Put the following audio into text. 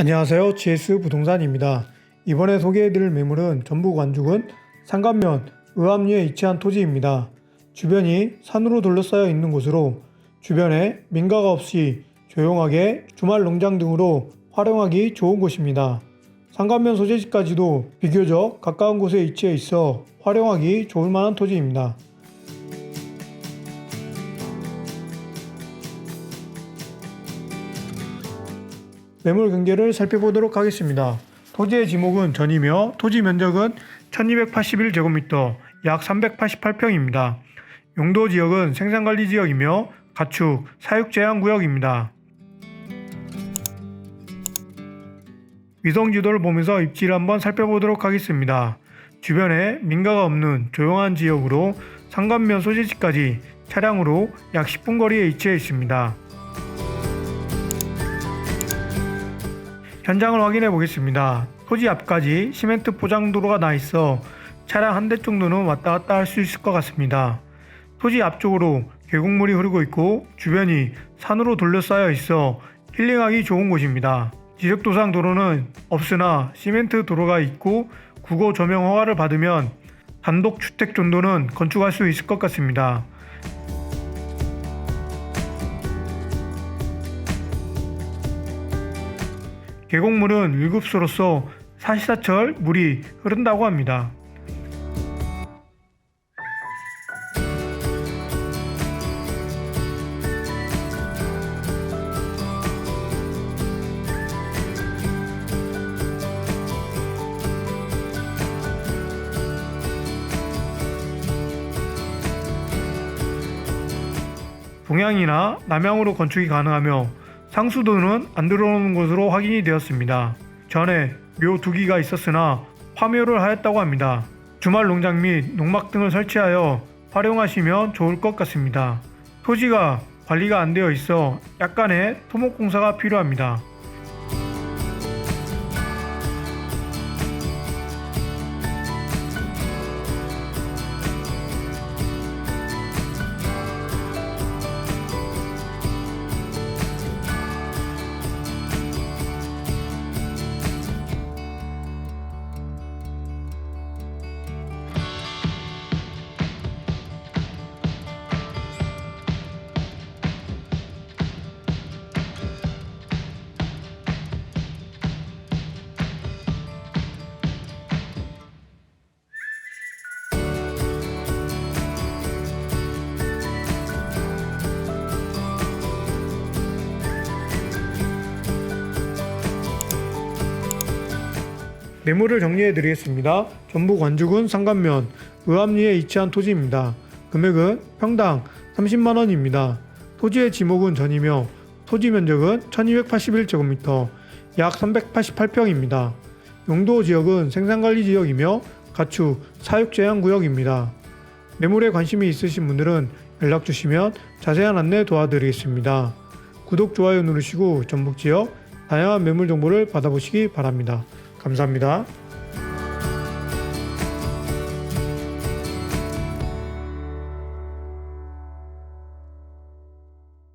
안녕하세요. GS 부동산입니다. 이번에 소개해드릴 매물은 전북 완죽은 상간면 의암리에 위치한 토지입니다. 주변이 산으로 둘러싸여 있는 곳으로 주변에 민가가 없이 조용하게 주말 농장 등으로 활용하기 좋은 곳입니다. 상간면 소재지까지도 비교적 가까운 곳에 위치해 있어 활용하기 좋을 만한 토지입니다. 매물 경계를 살펴보도록 하겠습니다. 토지의 지목은 전이며 토지 면적은 1281제곱미터 약 388평입니다. 용도 지역은 생산관리 지역이며 가축, 사육 제한 구역입니다. 위성 지도를 보면서 입지를 한번 살펴보도록 하겠습니다. 주변에 민가가 없는 조용한 지역으로 상간면 소재지까지 차량으로 약 10분 거리에 위치해 있습니다. 현장을 확인해 보겠습니다. 토지 앞까지 시멘트 포장도로가 나 있어 차량 한 대 정도는 왔다 갔다 할 수 있을 것 같습니다. 토지 앞쪽으로 계곡물이 흐르고 있고 주변이 산으로 둘러싸여 있어 힐링하기 좋은 곳입니다. 지적도상 도로는 없으나 시멘트 도로가 있고 국어 조명 허가를 받으면 단독 주택 정도는 건축할 수 있을 것 같습니다. 계곡물은 일급수로서 사시사철 물이 흐른다고 합니다. 동양이나 남양으로 건축이 가능하며 상수도는 안 들어오는 것으로 확인이 되었습니다. 전에 묘 두 기가 있었으나 파묘를 하였다고 합니다. 주말 농장 및 농막 등을 설치하여 활용하시면 좋을 것 같습니다. 토지가 관리가 안 되어 있어 약간의 토목 공사가 필요합니다. 매물을 정리해 드리겠습니다. 전북 완주군 상간면 의암리에 위치한 토지입니다. 금액은 평당 30만 원입니다. 토지의 지목은 전이며 토지 면적은 1281제곱미터 약 388평입니다. 용도 지역은 생산관리 지역이며 가축 사육 제한 구역입니다. 매물에 관심이 있으신 분들은 연락 주시면 자세한 안내 도와드리겠습니다. 구독, 좋아요 누르시고 전북 지역 다양한 매물 정보를 받아보시기 바랍니다. 감사합니다.